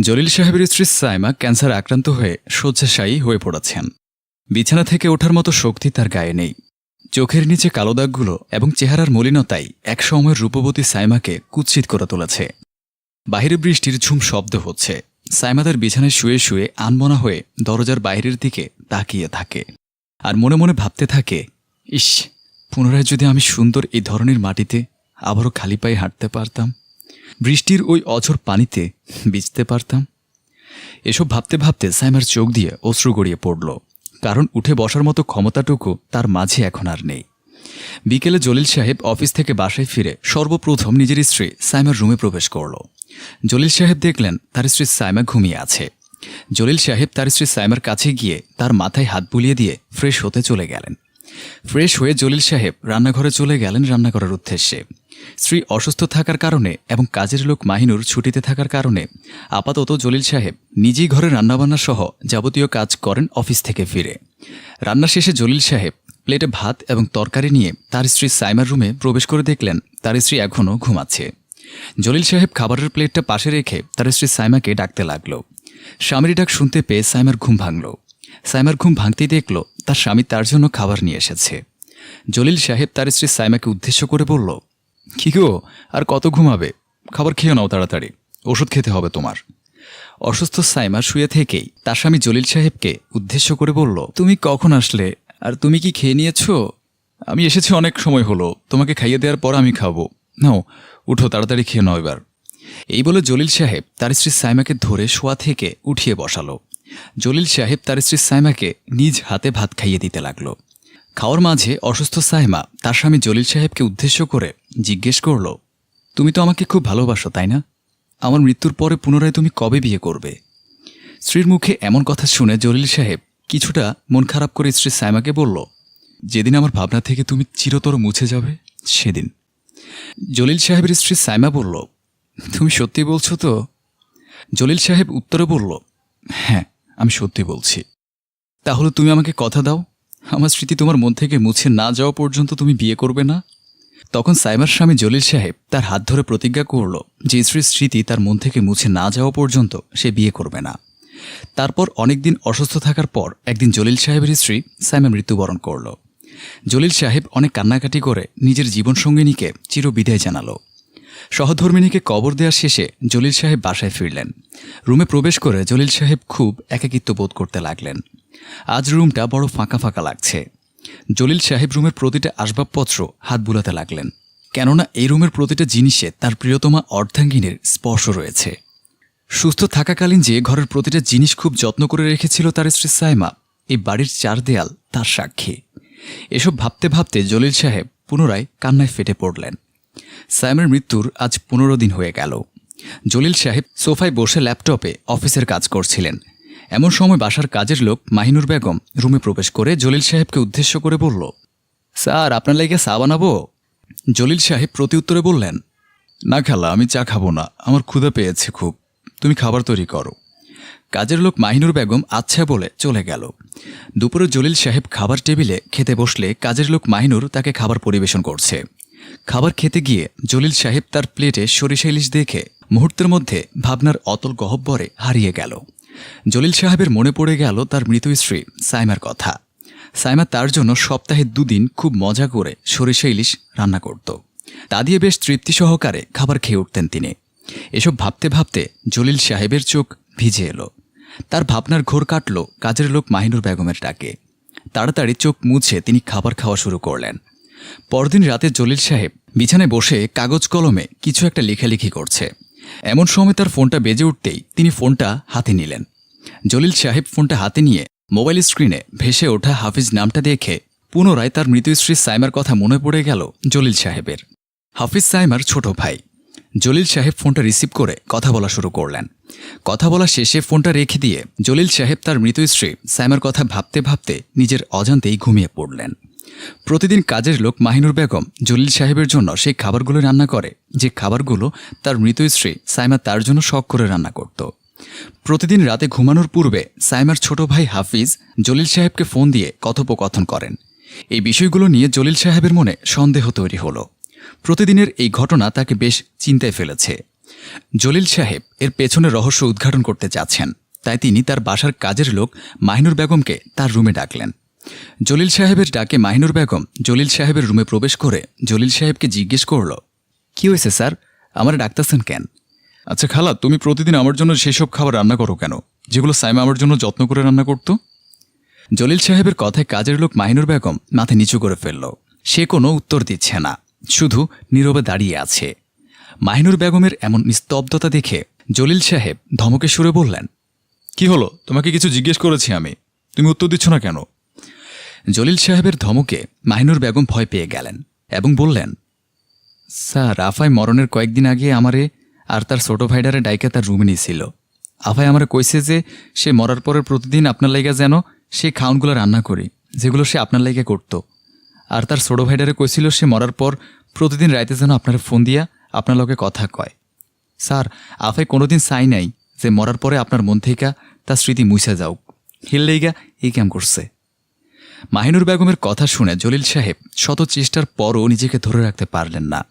জলিল সাহেবের স্ত্রী সাইমা ক্যান্সার আক্রান্ত হয়ে শয্যাশায়ী হয়ে পড়েছেন। বিছানা থেকে ওঠার মতো শক্তি তার গায়ে নেই। চোখের নিচে কালো দাগগুলো এবং চেহারার মলিনতাই একসময়ের রূপবতী সাইমাকে কুৎসিত করে তুলেছে। বাহিরে বৃষ্টির ঝুম শব্দ হচ্ছে। সাইমা তার বিছানায় শুয়ে শুয়ে আনমনা হয়ে দরজার বাইরের দিকে তাকিয়ে থাকে। আর মনে মনে ভাবতে থাকে, ইস, পুনরায় যদি আমি সুন্দর এই ধরনের মাটিতে আবারও খালি পায়ে হাঁটতে পারতাম? বৃষ্টির ওই অঝর পানিতে ভিজতে পারতাম। এসব ভাবতে ভাবতে সাইমার চোখ দিয়ে অশ্রু গড়িয়ে পড়ল, কারণ উঠে বসার মতো ক্ষমতাটুকু তার মাঝে এখন আর নেই। বিকেলে জলিল সাহেব অফিস থেকে বাসায় ফিরে সর্বপ্রথম নিজের স্ত্রী সাইমার রুমে প্রবেশ করল। জলিল সাহেব দেখলেন তার স্ত্রী সাইমা ঘুমিয়ে আছে। জলিল সাহেব তার স্ত্রী সাইমার কাছে গিয়ে তার মাথায় হাত বুলিয়ে দিয়ে ফ্রেশ হতে চলে গেলেন। ফ্রেশ হয়ে জলিল সাহেব রান্নাঘরে চলে গেলেন রান্না করার উদ্দেশ্যে। স্ত্রী অসুস্থ থাকার কারণে এবং কাজের লোক মাহিনুর ছুটিতে থাকার কারণে আপাতত জলিল সাহেব নিজেই ঘরে রান্নাবান্না সহ যাবতীয় কাজ করেন অফিস থেকে ফিরে। রান্না শেষে জলিল সাহেব প্লেটে ভাত এবং তরকারি নিয়ে তার স্ত্রী সাইমার রুমে প্রবেশ করে দেখলেন তার স্ত্রী এখনও ঘুমাচ্ছে। জলিল সাহেব খাবারের প্লেটটা পাশে রেখে তার স্ত্রী সাইমাকে ডাকতে লাগল। স্বামীর ডাক শুনতে পেয়ে সাইমার ঘুম ভাঙল। সাইমার ঘুম ভাঙতেই দেখল তার স্বামী তার জন্য খাবার নিয়ে এসেছে। জলিল সাহেব তার স্ত্রী সাইমাকে উদ্দেশ্য করে বলল কি গো? আর কত ঘুমাবে? খাবার খেয়ে নাও তাড়াতাড়ি। ওষুধ খেতে হবে তোমার। অসুস্থ সাইমা শুয়ে থেকেই তার স্বামী জলিল সাহেবকে উদ্দেশ্য করে বলল, তুমি কখন আসলে? আর তুমি কি খেয়ে নিয়েছো? আমি এসেছি অনেক সময় হলো। তোমাকে খাইয়ে দেওয়ার পর আমি খাব। নাও, উঠো, তাড়াতাড়ি খেয়ে নাও এবার। এই বলে জলিল সাহেব তার স্ত্রী সাইমাকে ধরে শোয়া থেকে উঠিয়ে বসালো। জলিল সাহেব তার স্ত্রী সাইমাকে নিজ হাতে ভাত খাইয়ে দিতে লাগল। খাওয়ার মাঝে অসুস্থ সাইমা তার স্বামী জলিল সাহেবকে উদ্দেশ্য করে জিজ্ঞেস করল, তুমি তো আমাকে খুব ভালোবাসো, তাই না? আমার মৃত্যুর পরে পুনরায় তুমি কবে বিয়ে করবে? স্ত্রীর মুখে এমন কথা শুনে জলিল সাহেব কিছুটা মন খারাপ করে স্ত্রী সাইমাকে বলল, যেদিন আমার ভাবনা থেকে তুমি চিরতর মুছে যাবে, সেদিন। জলিল সাহেবের স্ত্রী সাইমা বলল, তুমি সত্যি বলছো তো? জলিল সাহেব উত্তরে বলল হ্যাঁ আমি সত্যি বলছি। তাহলে তুমি আমাকে কথা দাও আমার স্মৃতি তোমার মন থেকে মুছে না যাওয়া পর্যন্ত তুমি বিয়ে করবে না? তখন সাইমার স্বামী জলিল সাহেব তার হাত ধরে প্রতিজ্ঞা করল যে স্ত্রীর স্মৃতি তার মন থেকে মুছে না যাওয়া পর্যন্ত সে বিয়ে করবে না। তারপর অনেকদিন অসুস্থ থাকার পর একদিন জলিল সাহেবের স্ত্রী সাইমা মৃত্যুবরণ করল। জলিল সাহেব অনেক কান্নাকাটি করে নিজের জীবনসঙ্গিনীকে চিরবিদায় জানালো। সহধর্মিনীকে কবর দেওয়ার শেষে জলিল সাহেব বাসায় ফিরলেন। রুমে প্রবেশ করে জলিল সাহেব খুব একাকিত্ব বোধ করতে লাগলেন। আজ রুমটা বড় ফাঁকা ফাঁকা লাগছে। জলিল সাহেব রুমের প্রতিটা আসবাবপত্র হাত বুলাতে লাগলেন। কেননা এই রুমের প্রতিটা জিনিসে তার প্রিয়তমা অর্ধাঙ্গিনীর স্পর্শ রয়েছে। সুস্থ থাকাকালীন যে ঘরের প্রতিটা জিনিস খুব যত্ন করে রেখেছিল তার স্ত্রী সাইমা, এই বাড়ির চার দেয়াল তার সাক্ষী। এসব ভাবতে ভাবতে জলিল সাহেব পুনরায় কান্নায় ফেটে পড়লেন। সাইমের মৃত্যুর আজ পনেরো দিন হয়ে গেল। জলিল সাহেব সোফায় বসে ল্যাপটপে অফিসের কাজ করছিলেন। এমন সময় বাসার কাজের লোক মাহিনুর বেগম রুমে প্রবেশ করে জলিল সাহেবকে উদ্দেশ্য করে বলল, স্যার, আপনার লাগে চা বানাবো? জলিল সাহেব প্রতিউত্তরে বললেন, না খালা, আমি চা খাব না, আমার ক্ষুধা পেয়েছে খুব। তুমি খাবার তৈরি করো। কাজের লোক মাহিনুর বেগম আচ্ছা বলে চলে গেল। দুপুরে জলিল সাহেব খাবার টেবিলে খেতে বসলে কাজের লোক মাহিনুর তাকে খাবার পরিবেশন করছে। খাবার খেতে গিয়ে জলিল সাহেব তার প্লেটে সরিষা ইলিশ দেখে মুহূর্তের মধ্যে ভাবনার অতল গহব্বরে হারিয়ে গেল। জলিল সাহেবের মনে পড়ে গেল তার মৃত স্ত্রী সাইমার কথা। সাইমা তার জন্য সপ্তাহে দুদিন খুব মজা করে সরিষা ইলিশ রান্না করত। তা দিয়ে বেশ তৃপ্তি সহকারে খাবার খেয়ে উঠতেন তিনি। এসব ভাবতে ভাবতে জলিল সাহেবের চোখ ভিজে এলো। তার ভাবনার ঘোর কাটল কাজের লোক মাহিনুর বেগমের ডাকে। তাড়াতাড়ি চোখ মুছে তিনি খাবার খাওয়া শুরু করলেন। পরদিন রাতে জলিল সাহেব বিছানায় বসে কাগজ কলমে কিছু একটা লেখালেখি করছে। এমন সময় তার ফোনটা বেজে উঠতেই তিনি ফোনটা হাতে নিলেন। জলিল সাহেব ফোনটা হাতে নিয়ে মোবাইল স্ক্রিনে ভেসে ওঠা হাফিজ নামটা দেখে পুনরায় তার মৃত স্ত্রী সাইমার কথা মনে পড়ে গেল জলিল সাহেবের। হাফিজ সাইমার ছোট ভাই। জলিল সাহেব ফোনটা রিসিভ করে কথা বলা শুরু করলেন। কথা বলা শেষে ফোনটা রেখে দিয়ে জলিল সাহেব তার মৃত স্ত্রী সাইমার কথা ভাবতে ভাবতে নিজের অজান্তেই ঘুমিয়ে পড়লেন। প্রতিদিন কাজের লোক মাহিনুর বেগম জলিল সাহেবের জন্য সেই খাবারগুলো রান্না করে, যে খাবারগুলো তার মৃত স্ত্রী সাইমা তার জন্য শখ করে রান্না করত। প্রতিদিন রাতে ঘুমানোর পূর্বে সাইমার ছোট ভাই হাফিজ জলিল সাহেবকে ফোন দিয়ে কথোপকথন করেন। এই বিষয়গুলো নিয়ে জলিল সাহেবের মনে সন্দেহ তৈরি হলো। প্রতিদিনের এই ঘটনা তাকে বেশ চিন্তায় ফেলেছে। জলিল সাহেব এর পেছনে রহস্য উদ্ঘাটন করতে যাচ্ছেন, তাই তিনি তার বাসার কাজের লোক মাহিনুর বেগমকে তার রুমে ডাকলেন। জলিল সাহেবের ডাকে মাহিনুর বেগম জলিল সাহেবের রুমে প্রবেশ করে জলিল সাহেবকে জিজ্ঞেস করল, কি হয়েছে স্যার? আমার ডাকতেছেন কেন? আচ্ছা খালা, তুমি প্রতিদিন আমার জন্য সেসব খাবার রান্না করো কেন? যেগুলো সাইমা আমার জন্য যত্ন করে রান্না করতো? জলিল সাহেবের কথায় কাজের লোক মাহিনুর বেগম মাথা নিচু করে ফেলল। সে কোনো উত্তর দিচ্ছে না, শুধু নীরবে দাঁড়িয়ে আছে। মাহিনুর বেগমের এমন নিস্তব্ধতা দেখে জলিল সাহেব ধমকে সুরে বললেন, কি হলো? তোমাকে কিছু জিজ্ঞেস করেছি আমি। তুমি উত্তর দিচ্ছ না কেন? জলিল সাহেবের ধমকে মাহিনুর বেগম ভয় পেয়ে গেলেন এবং বললেন, স্যার, আফাই মরণের কয়েকদিন আগে আমারে আর তার ছোট ভাইডারে ডাইকে তার রুমে নিয়েছিল আফাই আমারে কইছে যে সে মরার পরে প্রতিদিন আপনার লাইগা যেন সে খাউনগুলো রান্না করি, যেগুলো সে আপনার লাইগা করত। আর তার ছোট ভাইডারে কইছিল সে মরার পর প্রতিদিন রাইতে যেন আপনার ফোন দিয়া আপনার লোকে কথা কয়। স্যার, আফাই কোনোদিন চাই নাই যে মরার পরে আপনার মন থেকে তার স্মৃতি মুইসা যাওক হিল্লেইগা এই ক্যাম করছে। মাহিনুর বেগমের কথা শুনে জলিল সাহেব শত চেষ্টার পরও নিজেকে ধরে রাখতে পারলেন না।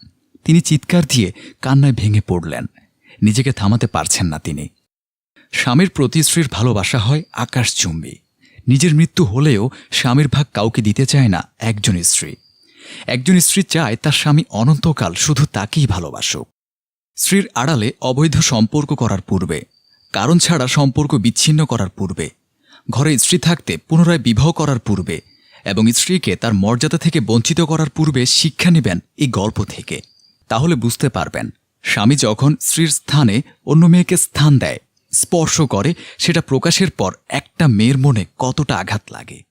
তিনি চিৎকার দিয়ে কান্নায় ভেঙে পড়লেন। নিজেকে থামাতে পারছেন না তিনি। স্বামীর প্রতি স্ত্রীর ভালোবাসা হয় আকাশচুম্বী। নিজের মৃত্যু হলেও স্বামীর ভাগ কাউকে দিতে চায় না একজন স্ত্রী। একজন স্ত্রী চায় তার স্বামী অনন্তকাল শুধু তাকেই ভালোবাসুক। স্ত্রীর আড়ালে অবৈধ সম্পর্ক করার পূর্বে, কারণ ছাড়া সম্পর্ক বিচ্ছিন্ন করার পূর্বে ঘরে স্ত্রী থাকতে পুনরায় বিবাহ করার পূর্বে এবং স্ত্রীকে তার মর্যাদা থেকে বঞ্চিত করার পূর্বে শিক্ষা নেবেন এই গল্প থেকে। তাহলে বুঝতে পারবেন, স্বামী যখন স্ত্রীর স্থানে অন্য মেয়েকে স্থান দেয়, স্পর্শ করে, সেটা প্রকাশের পর একটা মেয়ের মনে কতটা আঘাত লাগে।